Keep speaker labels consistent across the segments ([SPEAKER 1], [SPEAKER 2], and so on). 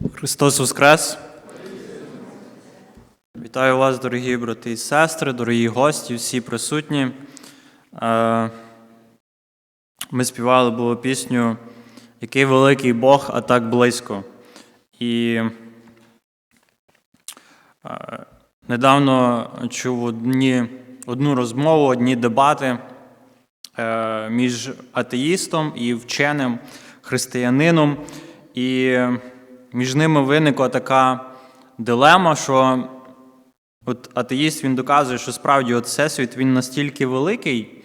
[SPEAKER 1] Христос Воскрес! Вітаю вас, дорогі брати і сестри, дорогі гості, всі присутні. Е, Ми співали було пісню Який великий Бог, а так близько. І е, недавно чув одні, одну розмову, одні дебати е, між атеїстом і вченим християнином. І між ними виникла така дилема, що от атеїст він доказує, що справді от всесвіт він настільки великий,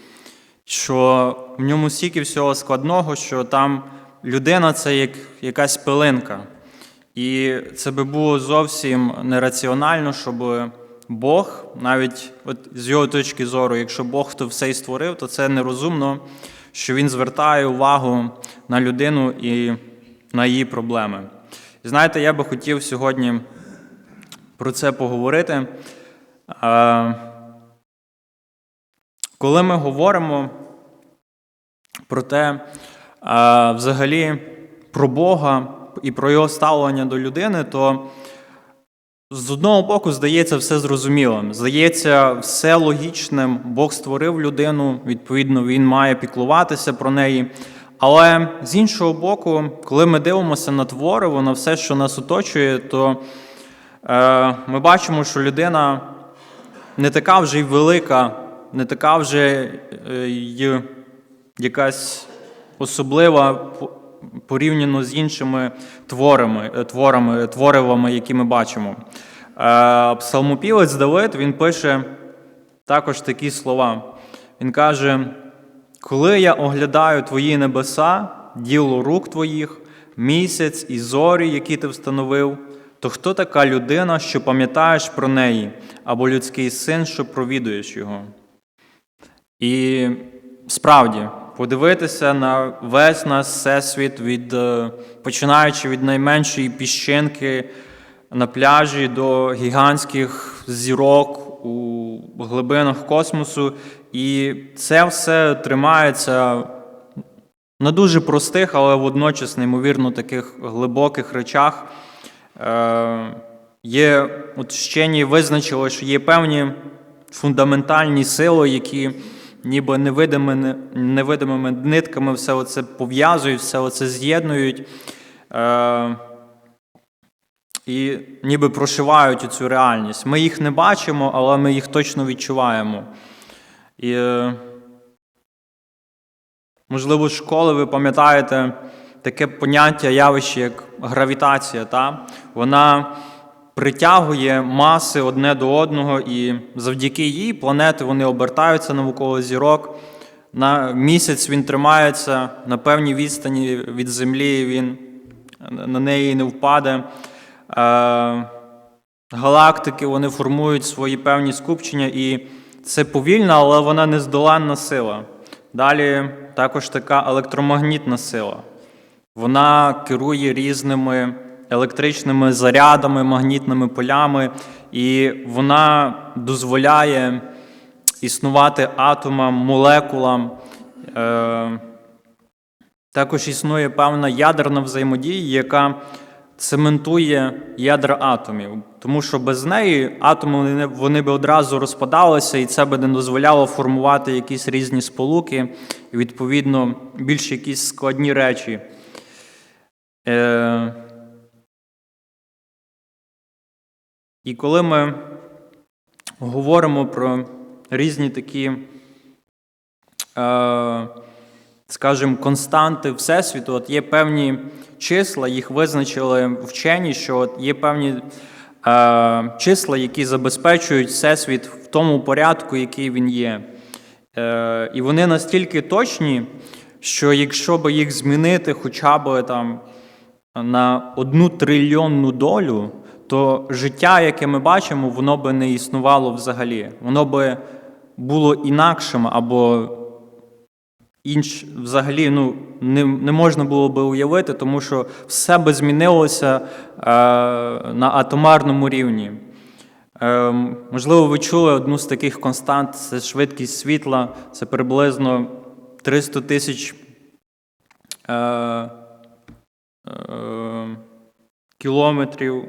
[SPEAKER 1] що в ньому стільки всього складного, що там людина це як якась пилинка. І це би було зовсім нераціонально, щоб Бог, навіть от з його точки зору, якщо Бог то все і створив, то це нерозумно, що він звертає увагу на людину і на її проблеми. Знаєте, я би хотів сьогодні про це поговорити. Коли ми говоримо про те, взагалі про Бога і про його ставлення до людини, то з одного боку, здається, все зрозумілим. Здається, все логічним. Бог створив людину, відповідно, він має піклуватися про неї. Але з іншого боку, коли ми дивимося на твориво, на все, що нас оточує, то е, ми бачимо, що людина не така вже й велика, не така вже е, й якась особлива порівняно з іншими творами, е, творами, творивами, які ми бачимо. Е, Псалмопівець Давид він пише також такі слова. Він каже: коли я оглядаю твої небеса, діло рук твоїх, місяць і зорі, які ти встановив, то хто така людина, що пам'ятаєш про неї, або людський син, що провідуєш його? І справді подивитися на весь наш всесвіт, від, е, починаючи від найменшої піщинки на пляжі до гігантських зірок у глибинах космосу. І це все тримається на дуже простих, але водночас неймовірно таких глибоких речах. Е, Є от вчені визначили, що є певні фундаментальні сили, які ніби невидимими, невидимими нитками все це пов'язують, все це з'єднують е, і ніби прошивають цю реальність. Ми їх не бачимо, але ми їх точно відчуваємо. І, е, можливо, з школи ви пам'ятаєте таке поняття явище, як гравітація. Та? Вона притягує маси одне до одного, і завдяки їй планети вони обертаються навколо зірок. На місяць він тримається на певній відстані від Землі, він на неї не впаде. Е, Галактики вони формують свої певні скупчення, і це повільна, але вона нездоланна сила. Далі також така електромагнітна сила. Вона керує різними електричними зарядами, магнітними полями, і вона дозволяє існувати атомам, молекулам. Е, Також існує певна ядерна взаємодія, яка цементує ядра атомів, тому що без неї атоми вони, би одразу розпадалися, і це би не дозволяло формувати якісь різні сполуки, і відповідно більш якісь складні речі. Е, і коли ми говоримо про різні такі, е, скажімо, константи Всесвіту, от є певні числа, їх визначили вчені, що от є певні е, числа, які забезпечують Всесвіт в тому порядку, який він є. Е, і вони настільки точні, що якщо би їх змінити хоча б там на одну трильйонну долю, то життя, яке ми бачимо, воно би не існувало взагалі. Воно би було інакшим або інш, взагалі ну, не, не можна було би уявити, тому що все би змінилося е, на атомарному рівні. Е, можливо, ви чули одну з таких констант це швидкість світла, це приблизно 300 тисяч. Е, е, кілометрів,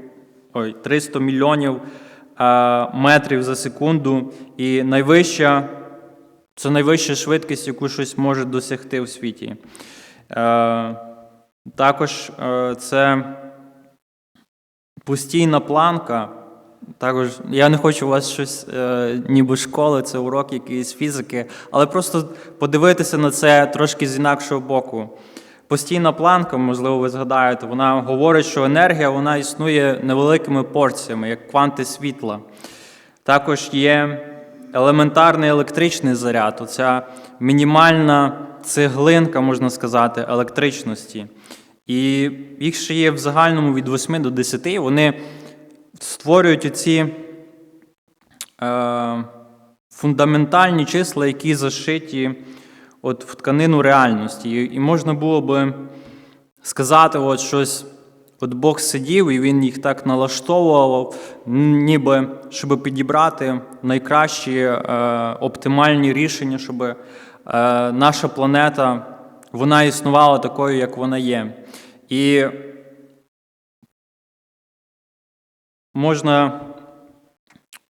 [SPEAKER 1] ой, 300 мільйонів е, метрів за секунду. І найвища, це найвища швидкість, яку щось може досягти в світі. Е, також е, це постійна планка. Також я не хочу у вас щось, е, ніби школи, це урок якийсь фізики, але просто подивитися на це трошки з інакшого боку. Постійна планка, можливо, ви згадаєте, вона говорить, що енергія вона існує невеликими порціями, як кванти світла. Також є елементарний електричний заряд, оця мінімальна цеглинка, можна сказати, електричності. І їх ще є в загальному від 8 до 10, вони створюють оці е, фундаментальні числа, які зашиті от в тканину реальності. І, можна було би сказати, от щось, от Бог сидів і він їх так налаштовував, ніби щоб підібрати найкращі е, оптимальні рішення, щоб е, наша планета вона існувала такою, як вона є. І можна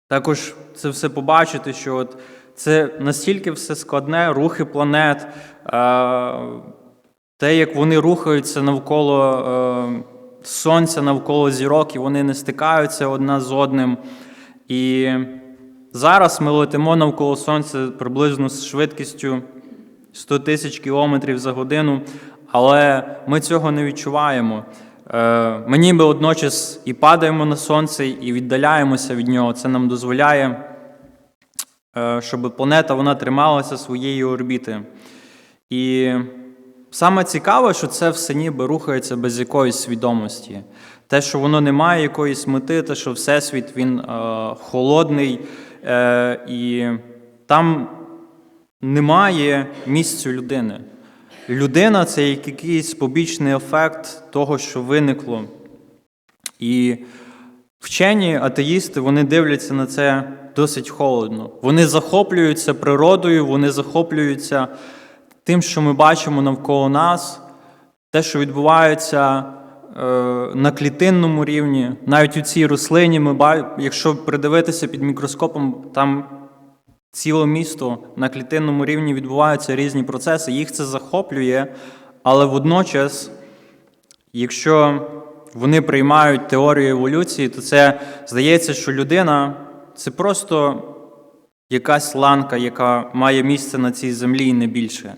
[SPEAKER 1] також це все побачити, що от це настільки все складне, рухи планет, е, те, як вони рухаються навколо е, сонця, навколо зірок, і вони не стикаються одна з одним. І зараз ми летимо навколо сонця приблизно з швидкістю 100 тисяч кілометрів за годину, але ми цього не відчуваємо. Е, Ми ніби одночас і падаємо на сонце, і віддаляємося від нього. Це нам дозволяє, е, щоб планета вона трималася своєї орбіти. І саме цікаве, що це все ніби рухається без якоїсь свідомості. Те, що воно не має якоїсь мети, те, що Всесвіт він е, холодний, е, і там немає місця людини. Людина це якийсь побічний ефект того, що виникло. І вчені атеїсти вони дивляться на це досить холодно. Вони захоплюються природою, вони захоплюються тим, що ми бачимо навколо нас, те, що відбувається е, на клітинному рівні. Навіть у цій рослині, ми ба- якщо придивитися під мікроскопом, там ціле місто на клітинному рівні відбуваються різні процеси, їх це захоплює, але водночас, якщо вони приймають теорію еволюції, то це здається, що людина це просто якась ланка, яка має місце на цій землі і не більше.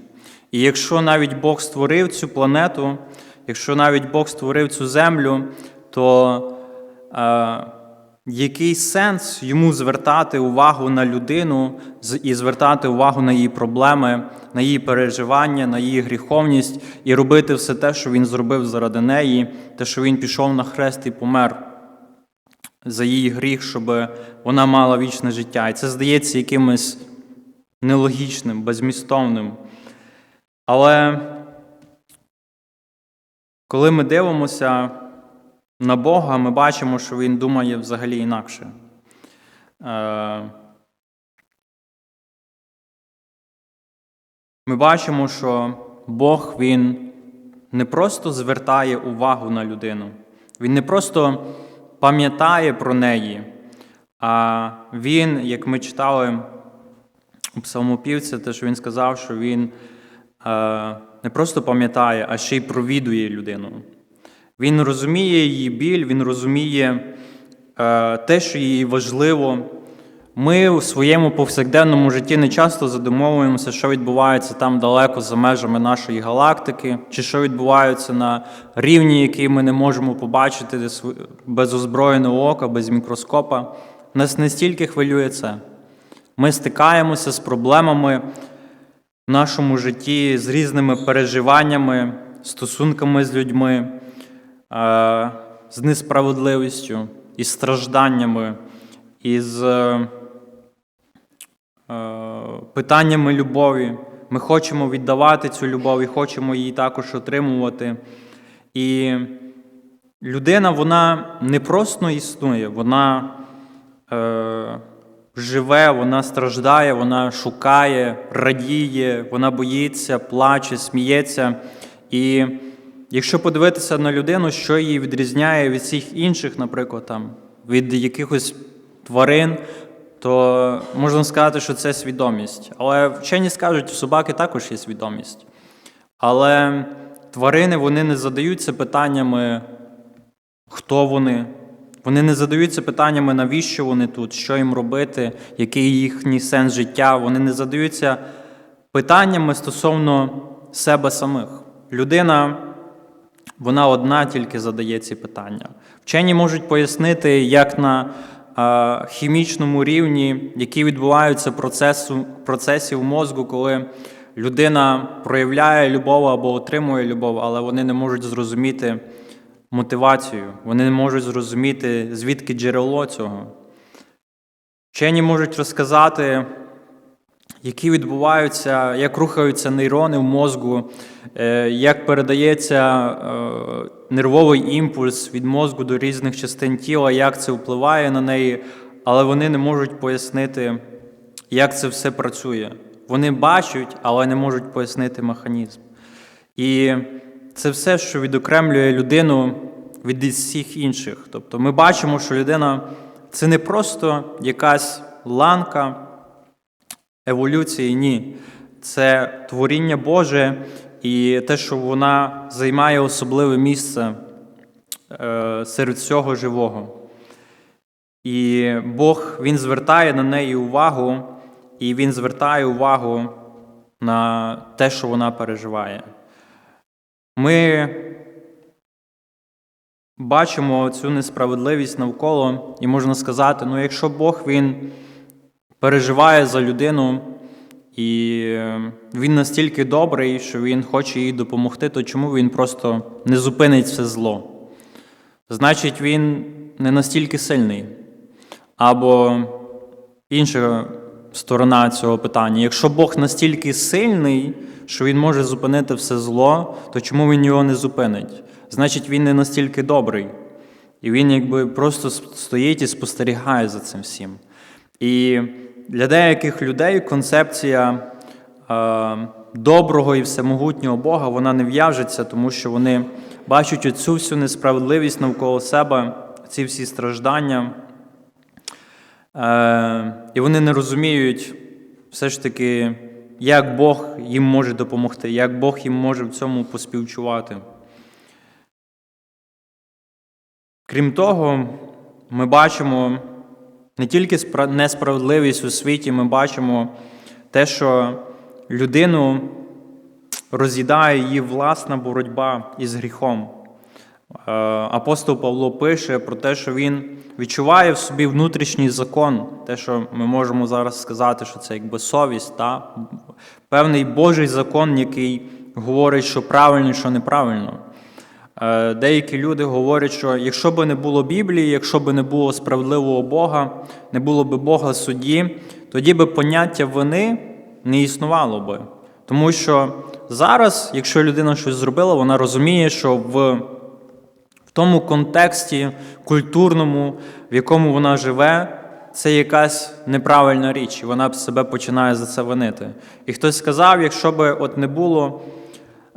[SPEAKER 1] І якщо навіть Бог створив цю планету, якщо навіть Бог створив цю землю, то е, який сенс йому звертати увагу на людину і звертати увагу на її проблеми, на її переживання, на її гріховність і робити все те, що він зробив заради неї, те, що він пішов на хрест і помер за її гріх, щоб вона мала вічне життя. І це здається якимось нелогічним, безмістовним. Але коли ми дивимося на Бога, ми бачимо, що Він думає взагалі інакше. Е, Ми бачимо, що Бог Він не просто звертає увагу на людину, Він не просто пам'ятає про неї, а Він, як ми читали у псалмопівці, те, він сказав, що він не просто пам'ятає, а ще й провідує людину. Він розуміє її біль, він розуміє е, те, що їй важливо. Ми у своєму повсякденному житті не часто задумовуємося, що відбувається там далеко за межами нашої галактики, чи що відбувається на рівні, який ми не можемо побачити без озброєного ока, без мікроскопа. Нас не стільки хвилює це. Ми стикаємося з проблемами в нашому житті, з різними переживаннями, стосунками з людьми, е, з несправедливістю, із стражданнями, із е, е, питаннями любові. Ми хочемо віддавати цю любов і хочемо її також отримувати. І людина, вона не просто існує, вона живе, вона страждає, вона шукає, радіє, вона боїться, плаче, сміється. І якщо подивитися на людину, що її відрізняє від всіх інших, наприклад, там, від якихось тварин, то можна сказати, що це свідомість. Але вчені скажуть, в собаки також є свідомість. Але тварини вони не задаються питаннями, хто вони. Вони не задаються питаннями, навіщо вони тут, що їм робити, який їхній сенс життя. Вони не задаються питаннями стосовно себе самих. Людина, вона одна тільки задає ці питання. Вчені можуть пояснити, як на хімічному рівні, які відбуваються процесу, процеси в мозку, коли людина проявляє любов або отримує любов, але вони не можуть зрозуміти мотивацію, вони не можуть зрозуміти, звідки джерело цього. Вчені можуть розказати, які відбуваються, як рухаються нейрони в мозку, е, як передається е, нервовий імпульс від мозку до різних частин тіла, як це впливає на неї, але вони не можуть пояснити, як це все працює. Вони бачать, але не можуть пояснити механізм. І це все, що відокремлює людину від всіх інших. Тобто ми бачимо, що людина це не просто якась ланка еволюції, ні. Це творіння Боже і те, що вона займає особливе місце е, серед всього живого. І Бог Він звертає на неї увагу, і Він звертає увагу на те, що вона переживає. Ми бачимо цю несправедливість навколо, і можна сказати, ну якщо Бог Він переживає за людину, і він настільки добрий, що він хоче їй допомогти, то чому він просто не зупинить все зло? Значить, він не настільки сильний. Або інша сторона цього питання. Якщо Бог настільки сильний, що він може зупинити все зло, то чому він його не зупинить? Значить, він не настільки добрий. І він якби просто стоїть і спостерігає за цим всім. І для деяких людей концепція е, доброго і всемогутнього Бога вона не в'яжеться, тому що вони бачать оцю всю несправедливість навколо себе, ці всі страждання. Е, і вони не розуміють все ж таки, як Бог їм може допомогти, як Бог їм може в цьому поспівчувати. Крім того, ми бачимо не тільки несправедливість у світі, ми бачимо те, що людину роз'їдає її власна боротьба із гріхом. Е, Апостол Павло пише про те, що він відчуває в собі внутрішній закон, те, що ми можемо зараз сказати, що це якби совість, та? певний Божий закон, який говорить, що правильно, що неправильно. Е, Деякі люди говорять, що якщо б не було Біблії, якщо б не було справедливого Бога, не було б Бога судді, тоді би поняття вини не існувало би. Тому що зараз, якщо людина щось зробила, вона розуміє, що в в тому контексті культурному, в якому вона живе, це якась неправильна річ, і вона себе починає за це винити. І хтось сказав, якщо б от не було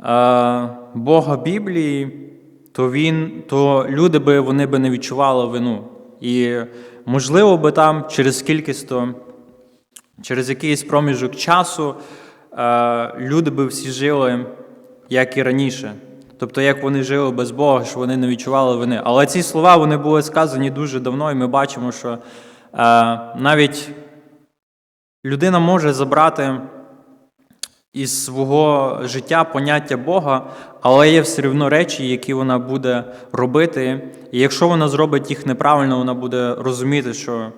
[SPEAKER 1] е, Бога Біблії, то він, то люди би вони би не відчували вину. І можливо би там через кількість, через якийсь проміжок часу е, люди би всі жили, як і раніше. Тобто, як вони жили без Бога, що вони не відчували вини. Але ці слова вони були сказані дуже давно, і ми бачимо, що е, навіть людина може забрати із свого життя поняття Бога, але є все одно речі, які вона буде робити. І якщо вона зробить їх неправильно, вона буде розуміти, що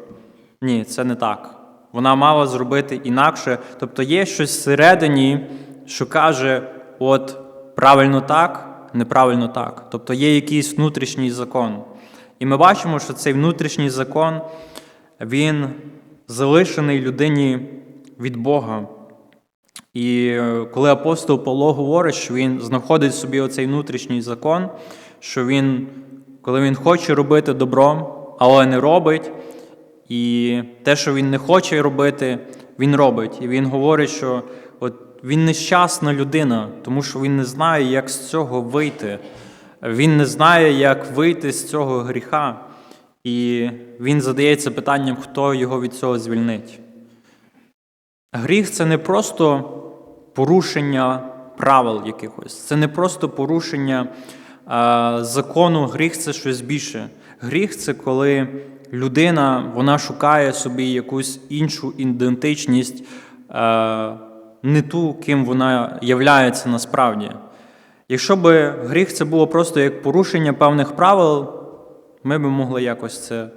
[SPEAKER 1] ні, це не так. Вона мала зробити інакше. Тобто є щось всередині, що каже, от правильно так, неправильно так. Тобто є якийсь внутрішній закон. І ми бачимо, що цей внутрішній закон, він залишений людині від Бога. І е, коли апостол Павло говорить, що він знаходить собі оцей внутрішній закон, що він, коли він хоче робити добро, але не робить, і те, що він не хоче робити, він робить. І він говорить, що він нещасна людина, тому що він не знає, як з цього вийти. Він не знає, як вийти з цього гріха. І він задається питанням, хто його від цього звільнить. Гріх це не просто порушення правил якихось, це не просто порушення а, закону. Гріх це щось більше. Гріх це коли людина вона шукає собі якусь іншу ідентичність, а, не ту, ким вона являється насправді. Якщо б гріх це було просто як порушення певних правил, ми б могли якось це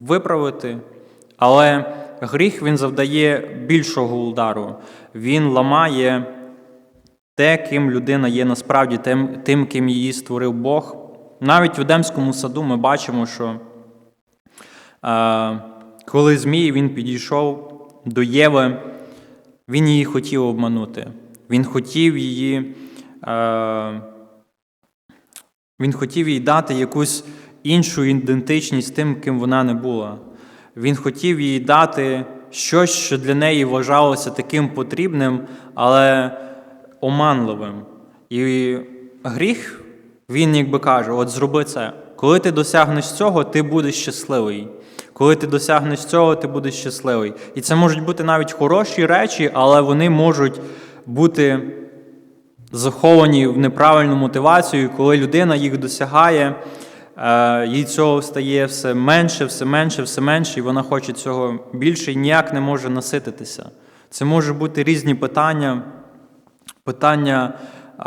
[SPEAKER 1] виправити. Але гріх він завдає більшого удару. Він ламає те, ким людина є насправді, тим, тим ким її створив Бог. Навіть в Едемському саду ми бачимо, що е, коли Змій він підійшов до Єви, він її хотів обманути. Він хотів її. Е, він хотів їй дати якусь іншу ідентичність тим, ким вона не була. Він хотів їй дати щось, що для неї вважалося таким потрібним, але оманливим. І гріх, він якби каже: от зроби це. Коли ти досягнеш цього, ти будеш щасливий. Коли ти досягнеш цього, ти будеш щасливий. І це можуть бути навіть хороші речі, але вони можуть бути заховані в неправильну мотивацію, коли людина їх досягає, е, їй цього стає все менше, все менше, все менше, і вона хоче цього більше і ніяк не може насититися. Це можуть бути різні питання, питання е,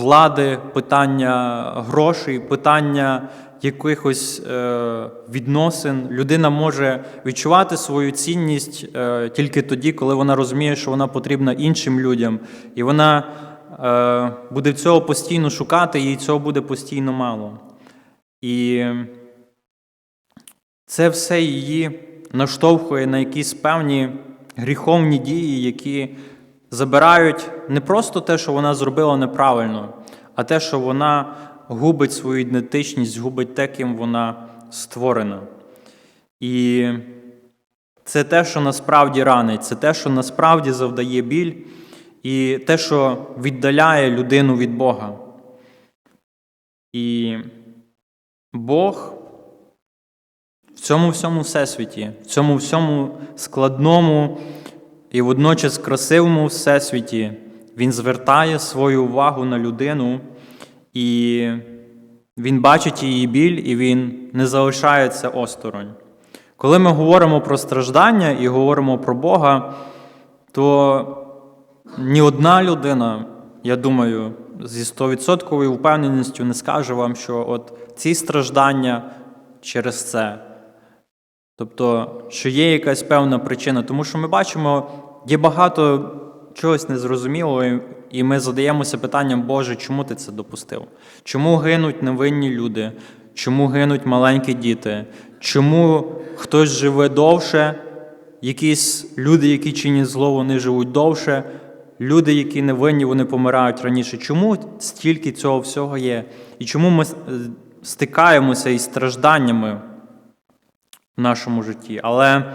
[SPEAKER 1] влади, питання грошей, питання якихось е, відносин. Людина може відчувати свою цінність е, тільки тоді, коли вона розуміє, що вона потрібна іншим людям, і вона е, буде цього постійно шукати, їй цього буде постійно мало. І це все її наштовхує на якісь певні гріховні дії, які забирають не просто те, що вона зробила неправильно, а те, що вона губить свою ідентичність, губить те, ким вона створена. І це те, що насправді ранить, це те, що насправді завдає біль, і те, що віддаляє людину від Бога. І Бог в цьому всьому всесвіті, в цьому всьому складному і водночас красивому всесвіті, Він звертає свою увагу на людину, і Він бачить її біль, і Він не залишається осторонь. Коли ми говоримо про страждання і говоримо про Бога, то ні одна людина, я думаю, зі 100% впевненістю не скаже вам, що от ці страждання через це. Тобто, що є якась певна причина, тому що ми бачимо, є багато чогось незрозумілого, і ми задаємося питанням, Боже, чому ти це допустив? Чому гинуть невинні люди? Чому гинуть маленькі діти? Чому хтось живе довше? Якісь люди, які чинять зло, вони живуть довше. Люди, які невинні, вони помирають раніше. Чому стільки цього всього є? І чому ми стикаємося із стражданнями в нашому житті? Але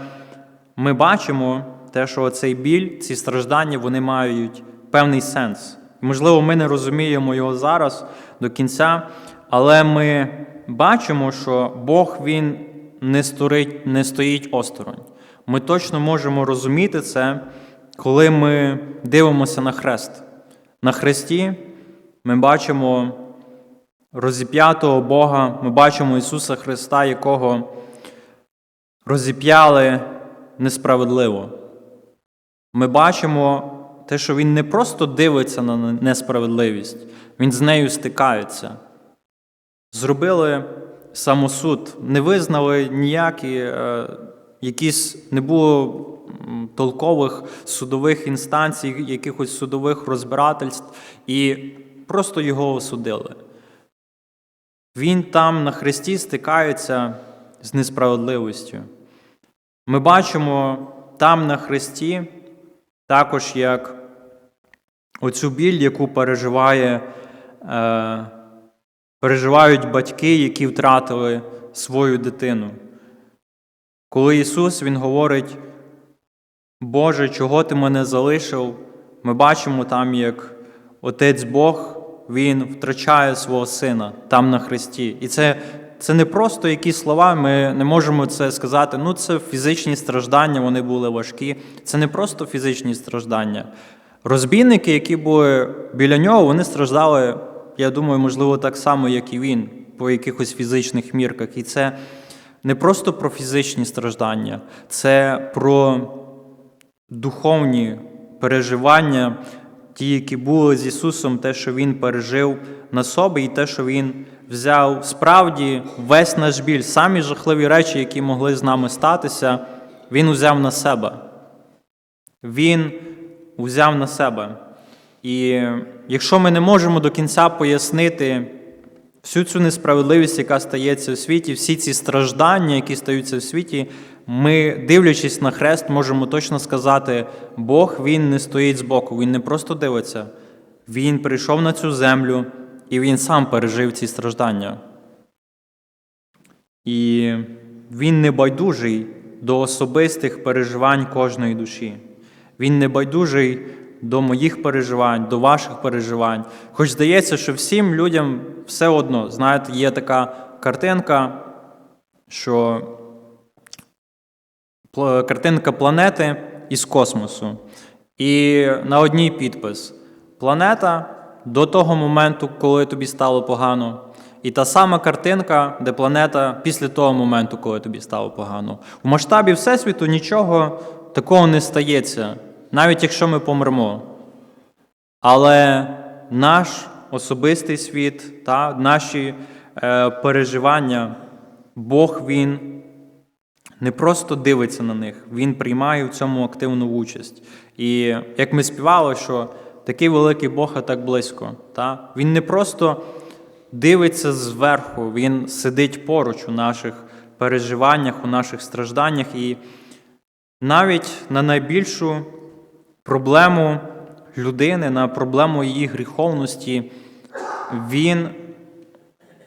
[SPEAKER 1] ми бачимо те, що цей біль, ці страждання, вони мають певний сенс. Можливо, ми не розуміємо його зараз до кінця, але ми бачимо, що Бог Він не стоїть, не стоїть осторонь. Ми точно можемо розуміти це, коли ми дивимося на хрест. На хресті ми бачимо розіп'ятого Бога, ми бачимо Ісуса Христа, якого розіп'яли несправедливо. Ми бачимо те, що Він не просто дивиться на несправедливість, Він з нею стикається. Зробили самосуд, не визнали ніякі, е, якісь не було толкових судових інстанцій, якихось судових розбирательств, і просто його осудили. Він там на хресті стикається з несправедливістю. Ми бачимо там на хресті також як оцю біль, яку переживає, е, переживають батьки, які втратили свою дитину. Коли Ісус Він говорить, Боже, чого ти мене залишив? ми бачимо там, як Отець Бог Він втрачає свого сина там на Христі. І це, це не просто якісь слова, ми не можемо це сказати. Ну, це фізичні страждання, вони були важкі. Це не просто фізичні страждання. Розбійники, які були біля нього, вони страждали, я думаю, можливо, так само, як і він, по якихось фізичних мірках. І це не просто про фізичні страждання, це про духовні переживання, ті, які були з Ісусом, те, що Він пережив на собі, і те, що Він взяв справді весь наш біль, самі жахливі речі, які могли з нами статися, Він узяв на себе. Він узяв на себе. І якщо ми не можемо до кінця пояснити всю цю несправедливість, яка стається у світі, всі ці страждання, які стаються в світі, ми, дивлячись на хрест, можемо точно сказати, Бог Він не стоїть збоку, Він не просто дивиться, Він прийшов на цю землю і Він сам пережив ці страждання. І Він не байдужий до особистих переживань кожної душі. Він не байдужий до моїх переживань, до ваших переживань. Хоч здається, що всім людям все одно, знаєте, є така картинка, що картинка планети із космосу. І на одній підпис: планета до того моменту, коли тобі стало погано. І та сама картинка, де планета після того моменту, коли тобі стало погано. У масштабі Всесвіту нічого такого не стається, навіть якщо ми помремо. Але наш особистий світ та наші е, переживання, Бог Він не просто дивиться на них, Він приймає в цьому активну участь. І як ми співали, що такий великий Бог, а так близько. Та? Він не просто дивиться зверху, Він сидить поруч у наших переживаннях, у наших стражданнях. І навіть на найбільшу проблему людини, на проблему її гріховності, він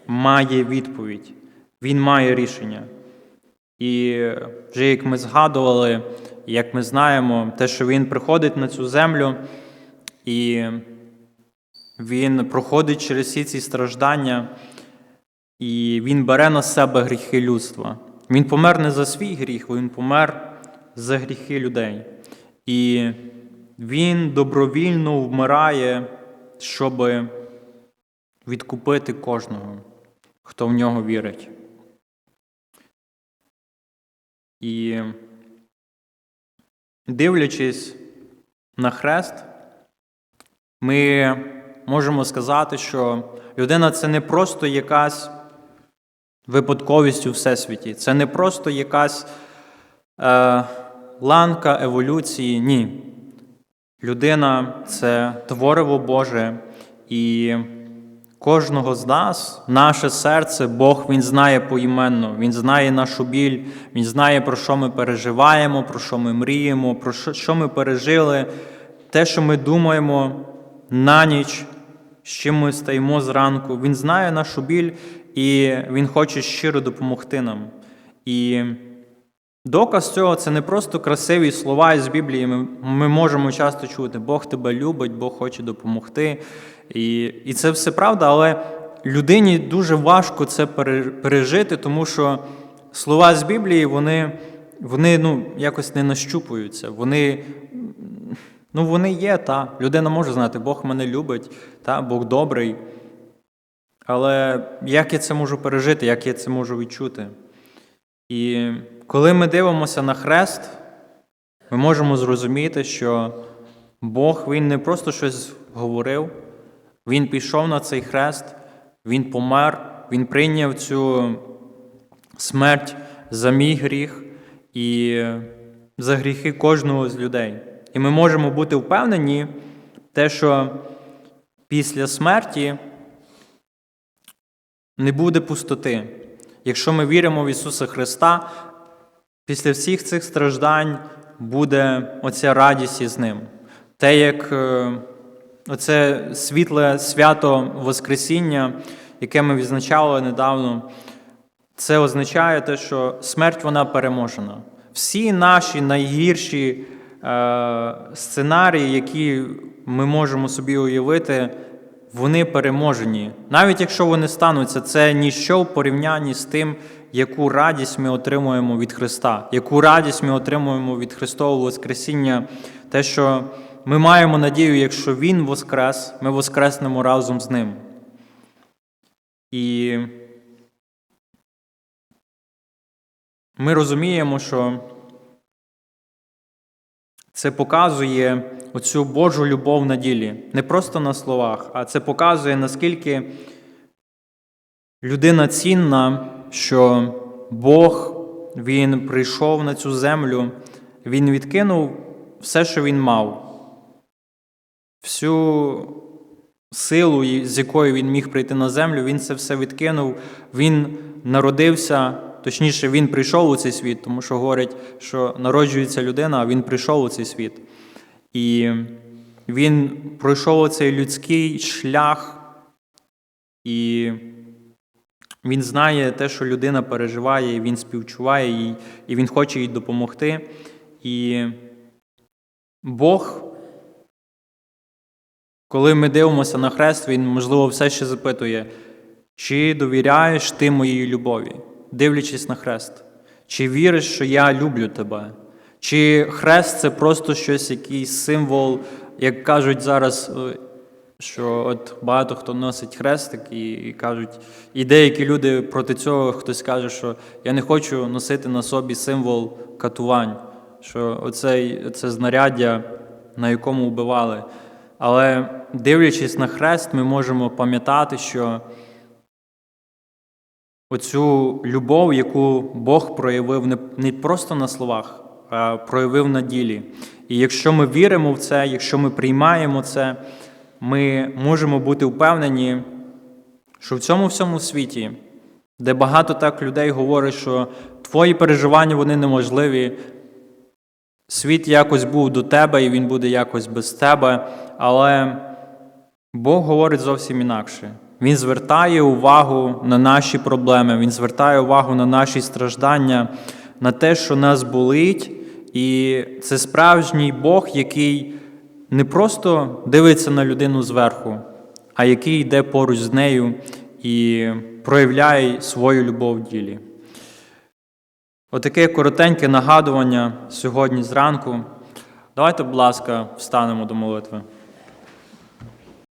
[SPEAKER 1] має відповідь, він має рішення. І вже як ми згадували, як ми знаємо, те, що він приходить на цю землю, і він проходить через всі ці страждання, і він бере на себе гріхи людства. Він помер не за свій гріх, він помер за гріхи людей. І він добровільно вмирає, щоб відкупити кожного, хто в нього вірить. І дивлячись на хрест, ми можемо сказати, що людина це не просто якась випадковість у всесвіті, це не просто якась е, ланка еволюції. Ні. Людина це твориво Боже, і кожного з нас, наше серце, Бог Він знає поіменно, Він знає нашу біль, Він знає, про що ми переживаємо, про що ми мріємо, про що, ми пережили, те, що ми думаємо на ніч, з чим ми стаємо зранку. Він знає нашу біль і Він хоче щиро допомогти нам. І Доказ цього це не просто красиві слова із Біблії. Ми, ми можемо часто чути, Бог тебе любить, Бог хоче допомогти. І, і це все правда, але людині дуже важко це пережити, тому що слова з Біблії, вони, вони ну, якось не нащупуються. Вони, ну, вони є, та. Людина може знати, Бог мене любить, та, Бог добрий. Але як я це можу пережити, як я це можу відчути? І коли ми дивимося на хрест, ми можемо зрозуміти, що Бог Він не просто щось говорив, Він пішов на цей хрест, Він помер, Він прийняв цю смерть за мій гріх і за гріхи кожного з людей. І ми можемо бути впевнені, те, що після смерті не буде пустоти. Якщо ми віримо в Ісуса Христа, після всіх цих страждань буде оця радість із Ним. Те, як е, оце світле свято Воскресіння, яке ми відзначали недавно, це означає те, що смерть вона переможена. Всі наші найгірші сценарії, які ми можемо собі уявити, вони переможені. Навіть якщо вони стануться, це ніщо в порівнянні з тим, яку радість ми отримуємо від Христа, яку радість ми отримуємо від Христового Воскресіння, те, що ми маємо надію, якщо Він воскрес, ми воскреснемо разом з Ним. І ми розуміємо, що це показує оцю Божу любов на ділі. Не просто на словах, а це показує, наскільки людина цінна, що Бог Він прийшов на цю землю, Він відкинув все, що він мав, всю силу, з якою він міг прийти на землю, він це все відкинув. Він народився, точніше, він прийшов у цей світ, тому що говорять, що народжується людина, а він прийшов у цей світ. І він пройшов цей людський шлях, і він знає те, що людина переживає, і він співчуває їй, і він хоче їй допомогти. І Бог коли ми дивимося на хрест, він, можливо, все ще запитує, чи довіряєш ти моїй любові, дивлячись на хрест? Чи віриш, що я люблю тебе? Чи хрест це просто щось, якийсь символ, як кажуть зараз, е, що от багато хто носить хрестик і, і кажуть, і деякі люди проти цього хтось каже, що я не хочу носити на собі символ катувань, що оцей, це знаряддя, на якому вбивали. Але дивлячись на хрест, ми можемо пам'ятати, що оцю любов, яку Бог проявив не, просто на словах, а проявив на ділі. І якщо ми віримо в це, якщо ми приймаємо це, ми можемо бути впевнені, що в цьому всьому світі, де багато так людей говорить, що твої переживання вони неможливі, світ якось був до тебе, і він буде якось без тебе, але Бог говорить зовсім інакше. Він звертає увагу на наші проблеми, Він звертає увагу на наші страждання, на те, що нас болить. І це справжній Бог, який не просто дивиться на людину зверху, а який йде поруч з нею і проявляє свою любов в ділі. Отаке коротеньке нагадування сьогодні зранку. Давайте, будь ласка, встанемо до молитви.